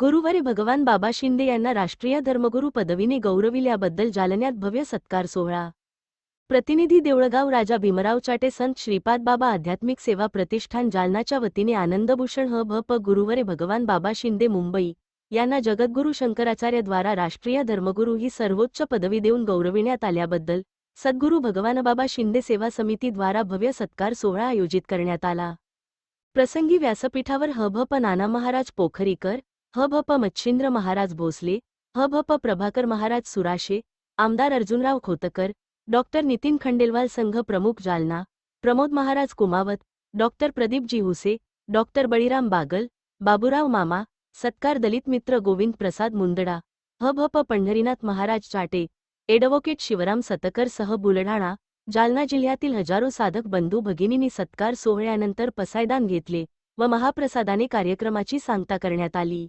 गुरुवारी भगवान बाबा शिंदे यांना राष्ट्रीय धर्मगुरू पदवीने गौरविल्याबद्दल जालन्यात भव्य सत्कार सोहळा. प्रतिनिधी देवळगाव राजा भीमराव चाटे संत श्रीपाद बाबा आध्यात्मिक सेवा प्रतिष्ठान जालनाच्या वतीने आनंदभूषण ह भ प गुरुवारे भगवान बाबा शिंदे मुंबई यांना जगद्गुरू शंकराचार्यद्वारा राष्ट्रीय धर्मगुरू ही सर्वोच्च पदवी देऊन गौरविण्यात आल्याबद्दल सद्गुरू भगवानबाबा शिंदे सेवा समितीद्वारा भव्य सत्कार सोहळा आयोजित करण्यात आला. प्रसंगी व्यासपीठावर ह भ प नाना महाराज पोखरीकर ह मच्छिंद्र महाराज भोसले ह प्रभाकर महाराज सुराशे आमदार अर्जुनराव खोतकर डॉक्टर नितीन खंडेलवाल संघ प्रमुख जालना प्रमोद महाराज कुमावत डॉक्टर प्रदीपजी हुसे डॉक्टर बळीराम बागल बाबुराव मामा सत्कार दलित मित्र गोविंद प्रसाद मुंदडा ह पंढरीनाथ महाराज चाटे एडव्होकेट शिवराम सतकर सह बुलढाणा जालना जिल्ह्यातील हजारो साधक बंधू भगिनींनी सत्कार सोहळ्यानंतर पसायदान घेतले व महाप्रसादाने कार्यक्रमाची सांगता करण्यात आली.